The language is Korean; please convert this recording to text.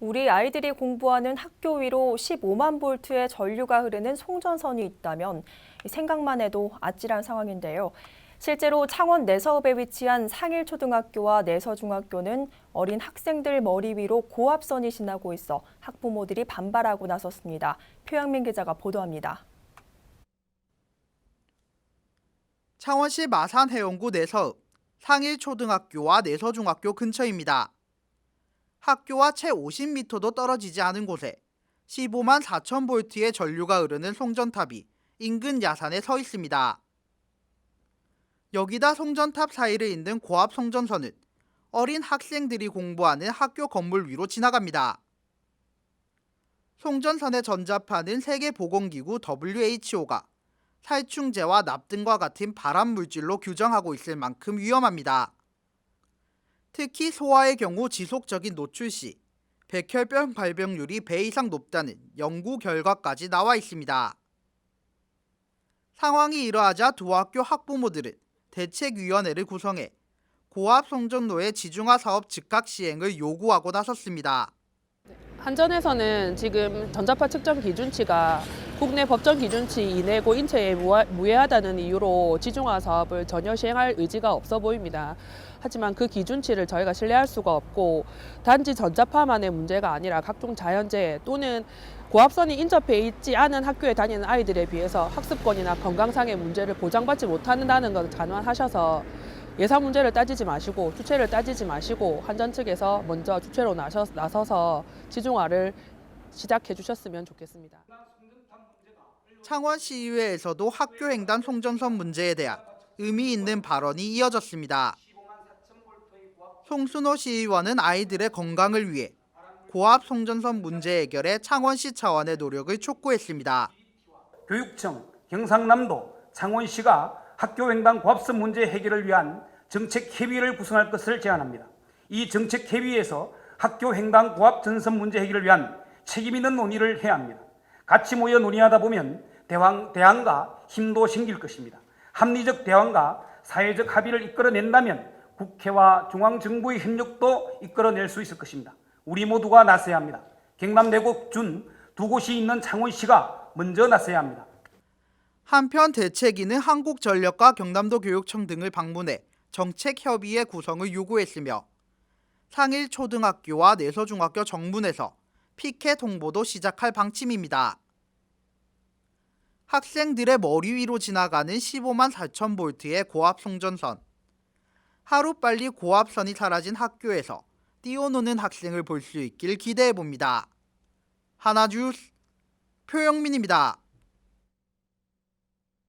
우리 아이들이 공부하는 학교 위로 15만 볼트의 전류가 흐르는 송전선이 있다면 생각만 해도 아찔한 상황인데요. 실제로 창원 내서읍에 위치한 상일초등학교와 내서중학교는 어린 학생들 머리 위로 고압선이 지나고 있어 학부모들이 반발하고 나섰습니다. 표영민 기자가 보도합니다. 창원시 마산해운구 내서읍 상일초등학교와 내서중학교 근처입니다. 학교와 채 50m도 떨어지지 않은 곳에 15만 4천 볼트의 전류가 흐르는 송전탑이 인근 야산에 서 있습니다. 여기다 송전탑 사이를 잇는 고압 송전선은 어린 학생들이 공부하는 학교 건물 위로 지나갑니다. 송전선의 전자파는 세계보건기구 WHO가 살충제와 납 등과 같은 발암 물질로 규정하고 있을 만큼 위험합니다. 특히 소아의 경우 지속적인 노출 시 백혈병 발병률이 배 이상 높다는 연구 결과까지 나와 있습니다. 상황이 이러하자 두 학교 학부모들은 대책위원회를 구성해 고압 송전로의 지중화 사업 즉각 시행을 요구하고 나섰습니다. 한전에서는 지금 전자파 측정 기준치가 국내 법정 기준치 이내고 인체에 무해하다는 이유로 지중화 사업을 전혀 시행할 의지가 없어 보입니다. 하지만 그 기준치를 저희가 신뢰할 수가 없고 단지 전자파만의 문제가 아니라 각종 자연재해 또는 고압선이 인접해 있지 않은 학교에 다니는 아이들에 비해서 학습권이나 건강상의 문제를 보장받지 못한다는 것을 단언하셔서 예산 문제를 따지지 마시고 주체를 따지지 마시고 한전 측에서 먼저 주체로 나서, 나서서 지중화를 시작해 주셨으면 좋겠습니다. 창원 시의회에서도 학교 횡단 송전선 문제에 대한 의미 있는 발언이 이어졌습니다. 송순호 시의원은 아이들의 건강을 위해 고압 송전선 문제 해결에 창원시 차원의 노력을 촉구했습니다. 교육청, 경상남도, 창원시가 학교 횡단 고압선 문제 해결을 위한 정책 협의를 구성할 것을 제안합니다. 이 정책 협의에서 학교 횡단 고압 전선 문제 해결을 위한 책임 있는 논의를 해야 합니다. 같이 모여 논의하다 보면 대왕, 대안과 힘도 생길 것입니다. 합리적 대안과 사회적 합의를 이끌어낸다면 국회와 중앙정부의 협력도 이끌어낼 수 있을 것입니다. 우리 모두가 나서야 합니다. 경남 내곡 준두 곳이 있는 창원시가 먼저 나서야 합니다. 한편 대책위는 한국전력과 경남도 교육청 등을 방문해 정책 협의의 구성을 요구했으며 상일 초등학교와 내서중학교 정문에서 피켓 홍보도 시작할 방침입니다. 학생들의 머리 위로 지나가는 15만 4천 볼트의 고압 송전선. 하루빨리 고압선이 사라진 학교에서 뛰어노는 학생을 볼 수 있길 기대해 봅니다. 하나 주스 표영민입니다.